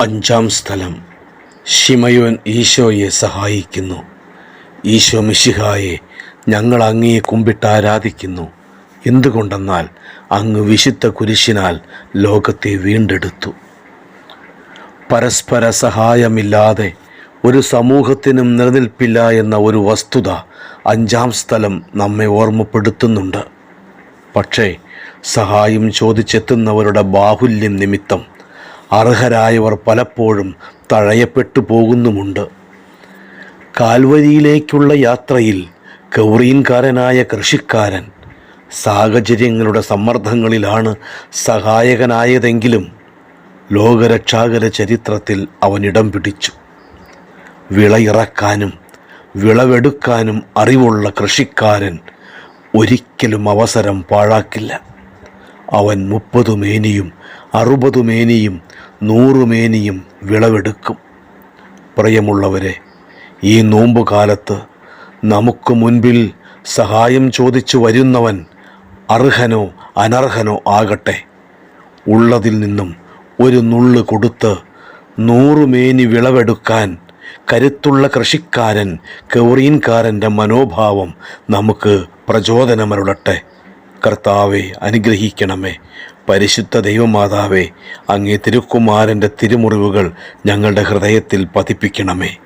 അഞ്ചാം സ്ഥലം. ഷിമയോൻ ഈശോയെ സഹായിക്കുന്നു. ഈശോ മിശിഹായെ ഞങ്ങൾ അങ്ങയെ കുമ്പിട്ട് ആരാധിക്കുന്നു എന്തുകൊണ്ടെന്നാൽ അങ്ങ് വിശുദ്ധ കുരിശിനാൽ ലോകത്തെ വീണ്ടെടുത്തു. പരസ്പര സഹായമില്ലാതെ ഒരു സമൂഹത്തിനും നിലനിൽപ്പില്ല എന്ന ഒരു വസ്തുത അഞ്ചാം സ്ഥലം നമ്മെ ഓർമ്മപ്പെടുത്തുന്നുണ്ട്. പക്ഷേ സഹായം ചോദിച്ചെത്തുന്നവരുടെ ബാഹുല്യം നിമിത്തം അർഹരായവർ പലപ്പോഴും തഴയപ്പെട്ടു പോകുന്നുമുണ്ട്. കാൽവരിയിലേക്കുള്ള യാത്രയിൽ കൗറീൻകാരനായ കൃഷിക്കാരൻ സാഹചര്യങ്ങളുടെ സമ്മർദ്ദങ്ങളിലാണ് സഹായകനായതെങ്കിലും ലോകരക്ഷാകര ചരിത്രത്തിൽ അവൻ ഇടം പിടിച്ചു. വിളയിറക്കാനും വിളവെടുക്കാനും അറിവുള്ള കൃഷിക്കാരൻ ഒരിക്കലും അവസരം പാഴാക്കില്ല. അവൻ മുപ്പത് മേനിയും അറുപത് മേനിയും നൂറ് മേനിയും വിളവെടുക്കും. പ്രിയമുള്ളവരെ ഈ നോമ്പുകാലത്ത് നമുക്ക് മുൻപിൽ സഹായം ചോദിച്ചു വരുന്നവൻ അർഹനോ അനർഹനോ ആകട്ടെ. ഉള്ളതിൽ നിന്നും ഒരു നുള്ളു കൊടുത്ത് നൂറുമേനി വിളവെടുക്കാൻ കരുത്തുള്ള കൃഷിക്കാരൻ കൗറീൻകാരന്റെ മനോഭാവം നമുക്ക് പ്രചോദനമരുളട്ടെ കർത്താവെ അനുഗ്രഹിക്കണമേ. പരിശുദ്ധ ദൈവമാതാവേ അങ്ങേ തിരുക്കുമാരന്റെ തിരുമുറിവുകൾ ഞങ്ങളുടെ ഹൃദയത്തിൽ പതിപ്പിക്കണമേ.